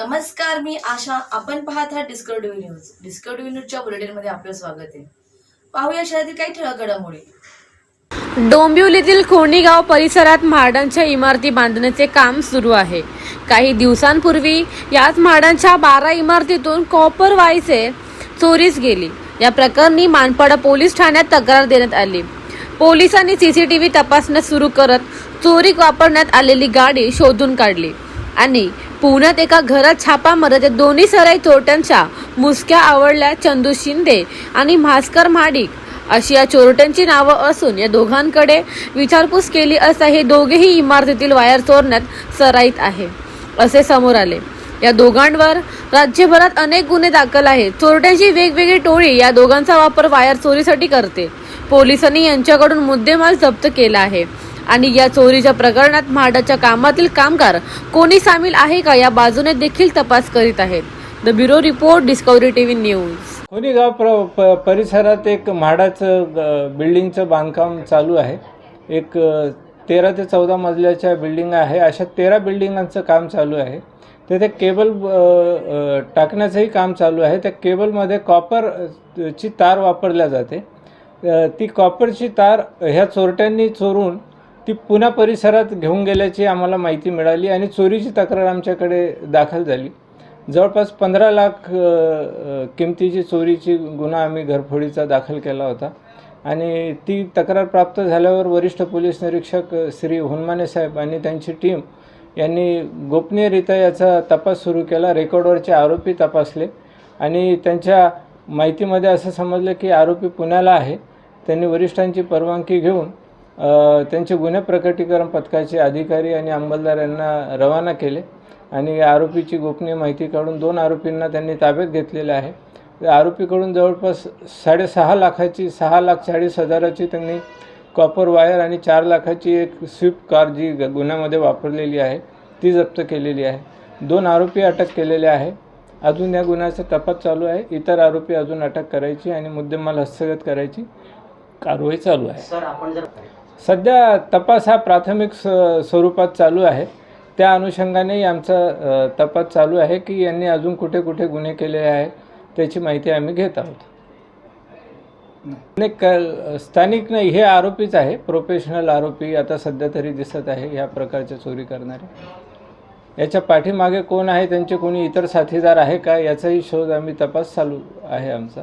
नमस्कार मी आशा. आपण पाहत आहात डिस्कवरी न्यूज डिस्कवरी न्यूजच्या बुलेटिनमध्ये आपलं स्वागत आहे. पाहूया शहरातील काही ठळक घडामोडी. डोंबिवलीतील खोणीगाव परिसरात म्हाडांच्या इमारती बांधण्याचे काम सुरू आहे. काही दिवसांपूर्वी याच म्हाडांच्या बारा इमारतीतून कॉपर वाईचे चोरीस गेली. या प्रकरणी मानपाडा पोलीस ठाण्यात तक्रार देण्यात आली. पोलिसांनी सीसीटीव्ही तपासण्यास सुरू करत चोरीक वापरण्यात आलेली गाडी शोधून काढली. आणि पुण्यात एका घरात छापा मारत या दोन्ही सराई चोरट्यांच्या मुसक्या आवडल्या चंदू शिंदे आणि भास्कर महाडिक. अशी या चोरट्यांची नावं असून या दोघांकडे विचारपूस केली असता हे दोघेही इमारतीतील वायर चोरण्यात सराईत आहे असे समोर आले. या दोघांवर राज्यभरात अनेक गुन्हे दाखल आहेत. चोरट्यांची वेगवेगळी टोळी या दोघांचा वापर वायर चोरीसाठी करते. पोलिसांनी यांच्याकडून मुद्देमाल जप्त केला आहे. आणि या चोरीच्या प्रकरणात म्हाडाच्या कामातील कामगार कोणी सामील आहे का या बाजूने देखील तपास करीत आहेत. The bureau report discovery TV news कोणीगाव प्र प परिसरात एक म्हाडाचं बिल्डिंगचं बांधकाम चालू आहे. एक तेरा ते चौदा मजल्याच्या बिल्डिंग आहे. अशा तेरा बिल्डिंगांचं काम चालू आहे. तेथे केबल टाकण्याचंही काम चालू आहे. त्या केबलमध्ये कॉपर ची तार वापरल्या जाते. ती कॉपरची तार ह्या चोरट्यांनी चोरून ती पुन्हा परिसरात घेऊन गेल्याची आम्हाला माहिती मिळाली आणि चोरीची तक्रार आमच्याकडे दाखल झाली. जवळपास पंधरा लाख किमतीची चोरीची गुन्हा आम्ही घरफोडीचा दाखल केला होता. आणि ती तक्रार प्राप्त झाल्यावर वरिष्ठ पोलीस निरीक्षक श्री हुनमाने साहेब आणि त्यांची टीम यांनी गोपनीयरित्या याचा तपास सुरू केला रेकॉर्डवरचे आरोपी तपासले आणि त्यांच्या माहितीमध्ये असं समजलं की आरोपी पुण्याला आहे. त्यांनी वरिष्ठांची परवानगी घेऊन त्यांचे गुन्हे प्रकटीकरण पथकाचे अधिकारी आणि अंमलदार यांना रवाना केले आणि या आरोपीची गोपनीय माहिती काढून दोन आरोपींना त्यांनी ताब्यात घेतलेलं आहे. आरोपीकडून जवळपास साडेसहा लाखाची सहा लाख चाळीस हजाराची त्यांनी कॉपर वायर आणि चार लाखाची एक स्विफ्ट कार जी ग- गुन्ह्यामध्ये वापरलेली आहे ती जप्त केलेली आहे. दोन आरोपी अटक केलेले आहे. अजून या गुन्ह्याचा तपास चालू आहे. इतर आरोपी अजून अटक करायची आणि मुद्देमाल हस्तगत करायची. कारवाई चालू आहे. सर आपण जर सध्या तपास हा प्राथमिक स स्वरूपात चालू आहे. त्या अनुषंगानेही आमचा तपास चालू आहे की यांनी अजून कुठे कुठे गुन्हे केले आहे त्याची माहिती आम्ही घेत आहोत. नाही क स्थानिक नाही हे आरोपीच आहे प्रोफेशनल आरोपी आता सध्या तरी दिसत आहे ह्या प्रकारच्या चोरी करणारे. याच्या पाठीमागे कोण आहे त्यांचे कोणी इतर साथीदार आहे का याचाही शोध आम्ही तपास चालू आहे आमचा.